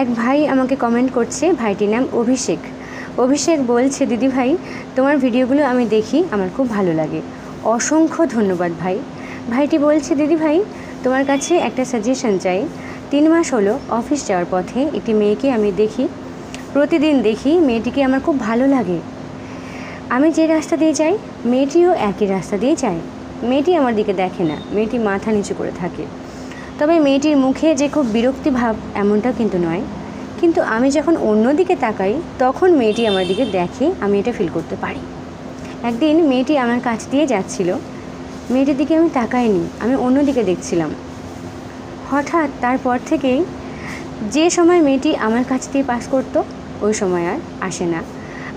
এক ভাই আমাকে কমেন্ট করছে, ভাইটির নাম অভিষেক। অভিষেক বলছে, দিদি ভাই, তোমার ভিডিওগুলো আমি দেখি, আমার খুব ভালো লাগে। অসংখ্য ধন্যবাদ ভাই। ভাইটি বলছে, দিদি ভাই, তোমার কাছে একটা সাজেশন চাই। তিন মাস হলো অফিস যাওয়ার পথে একটি মেয়েকে আমি দেখি, প্রতিদিন দেখি, মেয়েটিকে আমার খুব ভালো লাগে। আমি যে রাস্তা দিয়ে যাই, মেয়েটিও একই রাস্তা দিয়ে যায়। মেয়েটি আমার দিকে দেখে না, মেয়েটি মাথা নিচু করে থাকে। তবে মেয়েটির মুখে যে খুব বিরক্তি ভাব এমনটা কিন্তু নয়। কিন্তু আমি যখন অন্য দিকে তাকাই, তখন মেয়েটি আমার দিকে দেখে আমি এটা ফিল করতে পারি। একদিন মেয়েটি আমার কাছ দিয়ে যাচ্ছিল। মেয়েটির দিকে আমি তাকাইনি, আমি অন্য দিকে দেখছিলাম। হঠাৎ তারপর থেকেই যে সময় মেয়েটি আমার কাছ দিয়ে পাস করতো, ওই সময় আর আসে না।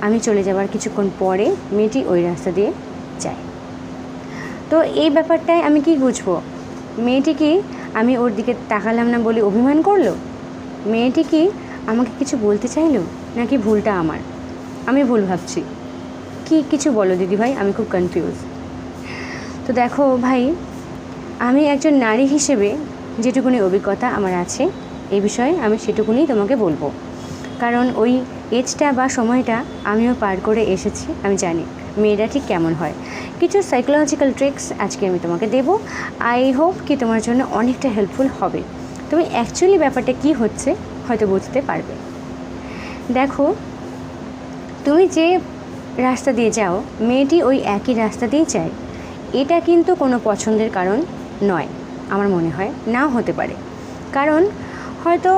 আমি চলে যাবার কিছুক্ষণ পরে মেয়েটি ওই রাস্তা দিয়ে যায়। তো এই ব্যাপারটায় আমি কি বুঝব? মেয়েটি কি আমি ওর দিকে তাকালাম না বলে অভিমান করল? মেয়েটি কি আমাকে কিছু বলতে চাইলো? নাকি ভুলটা আমার? আমি ভুল ভাবছি। কি কিছু বলো দিদি ভাই আমি খুব কনফিউজ তো দেখো ভাই, আমি একজন নারী হিসেবে যেটুকুনি অভিজ্ঞতা আমার আছে, এই বিষয়ে আমি সেটুকুনি তোমাকে বলব। কারণ ওই এজটা বা সময়টা আমিও পার করে এসেছি, আমি জানি। মেয়েরা ঠিক কেমন হয়। কিছু সাইকোলজিক্যাল ট্রিক্স আজকে আমি তোমাকে দেবো। আই হোপ কি তোমার জন্য অনেকটা হেল্পফুল হবে। তুমি অ্যাকচুয়ালি ব্যাপারটা কি হচ্ছে হয়তো বুঝতে পারবে। দেখো, তুমি যে রাস্তা দিয়ে যাও, মেয়েটি ওই একই রাস্তা দিয়ে যায়। এটা কিন্তু কোনো পছন্দের কারণ নয়, আমার মনে হয়। নাও হতে পারে। কারণ হয়তো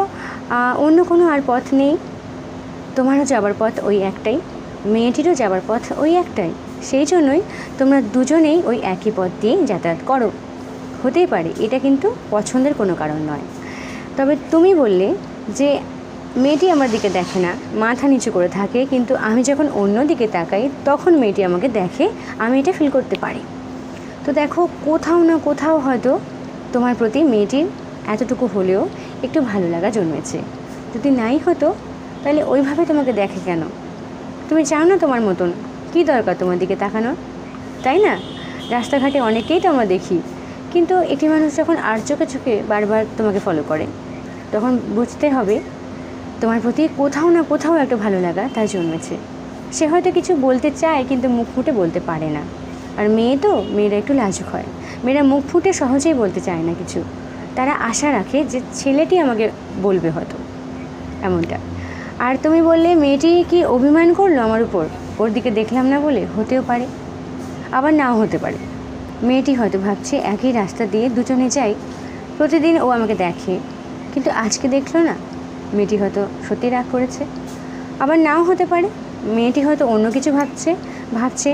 অন্য কোনো আর পথ নেই। তোমারও যাবার পথ ওই একটাই, মেয়েটিরও যাবার পথ ওই একটাই। সেই জন্যই তোমরা দুজনেই ওই একই পথ দিয়ে যাতায়াত করো। হতেই পারে, এটা কিন্তু পছন্দের কোনো কারণ নয়। তবে তুমি বললে যে মেয়েটি আমার দিকে দেখে না, মাথা নিচু করে থাকে, কিন্তু আমি যখন অন্য দিকে তাকাই, তখন মেয়েটি আমাকে দেখে আমি এটা ফিল করতে পারি। তো দেখো, কোথাও না কোথাও হয়তো তোমার প্রতি মেয়েটির এতটুকু হলেও একটু ভালো লাগা জন্মেছে। যদি নাই হতো, তাহলে ওইভাবে তোমাকে দেখে কেন? তুমি চাও না তোমার মতন কী দরকার তোমার দিকে তাকানোর? তাই না? রাস্তাঘাটে অনেকেই তো আমরা দেখি। কিন্তু একটি মানুষ যখন আর চোখে চোখে বারবার তোমাকে ফলো করে, তখন বুঝতে হবে তোমার প্রতি কোথাও না কোথাও একটা ভালো লাগা তার জন্মেছে। সে হয়তো কিছু বলতে চায় কিন্তু মুখ ফুটে বলতে পারে না। আর মেয়ে তো, মেয়েরা একটু লাজুক হয়। মেয়েরা মুখ ফুটে সহজেই বলতে চায় না কিছু। তারা আশা রাখে যে ছেলেটি আমাকে বলবে হয়তো। এমনটা। আর তুমি বললে, মেয়েটি কি অভিমান করল আমার উপর? ওর দিকে দেখলাম না বলে হতেও পারে, আবার নাও হতে পারে। মেয়েটি হয়তো ভাবছে একই রাস্তা দিয়ে দুজনে যাই, প্রতিদিন ও আমাকে দেখে, কিন্তু আজকে দেখল না। মেয়েটি হয়তো সত্যি রাগ করেছে, আবার নাও হতে পারে। মেয়েটি হয়তো অন্য কিছু ভাবছে ভাবছে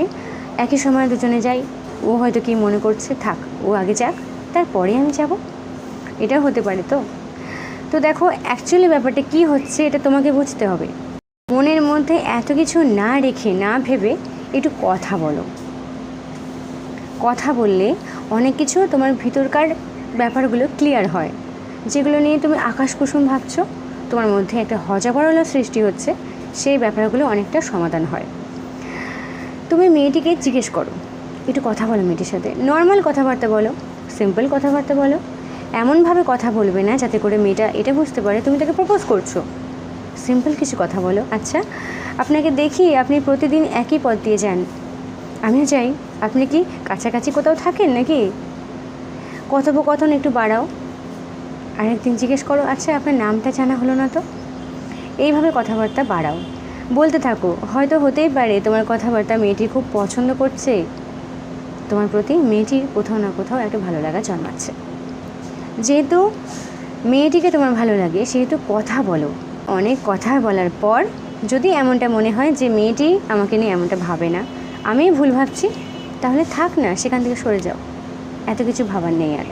একই সময় দুজনে যাই, ও হয়তো কি মনে করছে, থাক, ও আগে যাক, তারপরে আমি যাব। এটাও হতে পারে তো? তো দেখো অ্যাকচুয়ালি ব্যাপারটা কি হচ্ছে, এটা তোমাকে বুঝতে হবে। মনের মধ্যে এত কিছু না রেখে, না ভেবে একটু কথা বলো। কথা বললে অনেক কিছু তোমার ভিতরকার ব্যাপারগুলো ক্লিয়ার হয়। যেগুলো নিয়ে তুমি আকাশ কুসুম ভাবছ, তোমার মধ্যে একটা হজাবরলা সৃষ্টি হচ্ছে, সেই ব্যাপারগুলো অনেকটা সমাধান হয়। তুমি মেয়েটিকে জিজ্ঞেস করো, একটু কথা বলো মেয়েটির সাথে। নর্মাল কথাবার্তা বলো সিম্পল কথাবার্তা বলো। এমনভাবে কথা বলবে না যাতে করে মেয়েটা এটা বুঝতে পারে তুমি তাকে প্রপোজ করছ। সিম্পল কিছু কথা বলো। আচ্ছা আপনাকে দেখি আপনি প্রতিদিন একই পথ দিয়ে যান। আমিও যাই। আপনি কি কাছাকাছি কোথাও থাকেন নাকি? কথোপকথন একটু বাড়াও। আরেকদিন জিজ্ঞেস করো আচ্ছা আপনার নামটা জানা হলো না তো? এইভাবে কথাবার্তা বাড়াও। বলতে থাকো, হয়তো হতেই পারে তোমার কথাবার্তা মেয়েটি খুব পছন্দ করছে। তোমার প্রতি মেয়েটির কোথাও না কোথাও একটা ভালো লাগা জন্মাচ্ছে। যেহেতু মেয়েটিকে তোমার ভালো লাগে, সেহেতু কথা বলো। অনেক কথা বলার পর যদি এমনটা মনে হয় যে মেয়েটি আমাকে নিয়ে এমনটা ভাবে না আমি ভুল ভাবছি, তাহলে থাক না, সেখান থেকে সরে যাও। এত কিছু ভাবার নেই আর।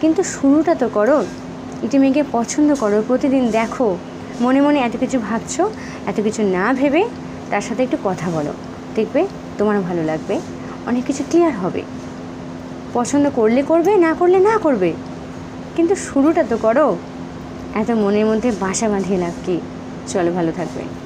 কিন্তু শুরুটা তো করো। এটি মেয়েকে পছন্দ করো, প্রতিদিন দেখো। মনে মনে এত কিছু ভাবছ, এত কিছু না ভেবে তার সাথে একটু কথা বলো। দেখবে তোমার ভালো লাগবে, অনেক কিছু ক্লিয়ার হবে। পছন্দ করলে করবে, না করলে না করবে। কিন্তু শুরুটা তো করো। এত মনের মধ্যে বাসা বাঁধিয়ে লাভ কি? চলো ভালো থাকবে।